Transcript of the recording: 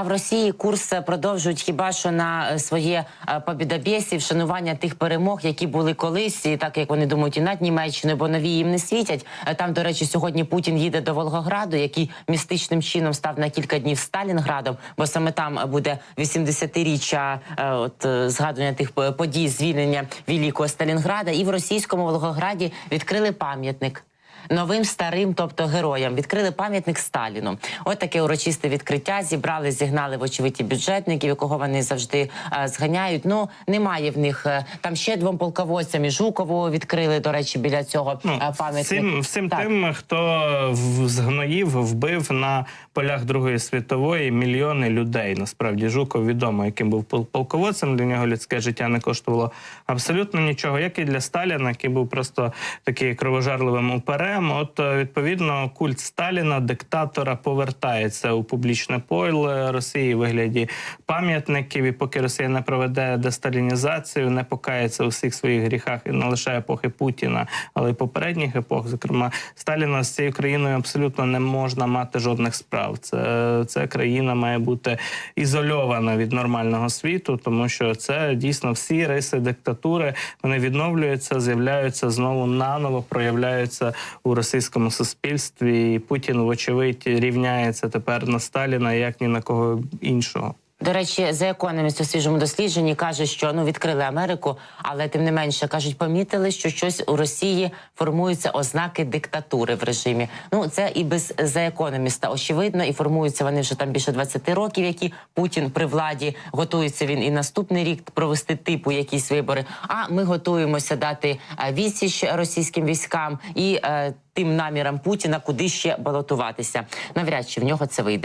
А в Росії курс продовжують хіба що на е, своє е, побідобєсі, вшанування тих перемог, які були колись, і так як вони думають, і над Німеччиною, бо нові їм не світять. Е, Там, до речі, сьогодні Путін їде до Волгограду, який містичним чином став на кілька днів Сталінградом, бо саме там буде 80-річчя е, от е, згадування тих е, подій звільнення Великого Сталінграда. І в російському Волгограді відкрили пам'ятник новим старим, тобто героям, відкрили пам'ятник Сталіну. От таке урочисте відкриття. Зібрали, зігнали вочевидь і бюджетників, якого вони завжди е, зганяють. Ну немає в них е, там ще двом полководцям і Жукову відкрили. До речі, біля цього Ну, е, пам'ятник. всім, всім Так. тим, хто в- згноїв, вбив на полях Другої світової мільйони людей. Насправді Жуков відомо, яким був пол- полководцем. Для нього людське життя не коштувало абсолютно нічого, як і для Сталіна, який був просто такий кровожерливим оперем. От е, відповідно культ Сталіна, диктатора, повертається у публічне поле Росії у вигляді пам'ятників. І поки Росія не проведе десталінізацію, не покається у всіх своїх гріхах і не лише епохи Путіна, але й попередніх епох, зокрема Сталіна з цією країною абсолютно не можна мати жодних справ. Це, це країна має бути ізольована від нормального світу, тому що це дійсно всі риси диктатури. Вони відновлюються, з'являються знову наново, проявляються у російському суспільстві. І Путін, вочевидь, рівняється тепер на Сталіна як ні на кого іншого. До речі, за економіст у свіжому дослідженні каже, що ну відкрили Америку, але тим не менше кажуть, помітили, що щось у Росії формуються ознаки диктатури в режимі. Ну це і без за економіста очевидно, і формуються вони вже там більше 20 років, які Путін при владі готується він і наступний рік провести типу якісь вибори. А ми готуємося дати е, відсіч російським військам і е, тим намірам Путіна, куди ще балотуватися. Навряд чи в нього це вийде.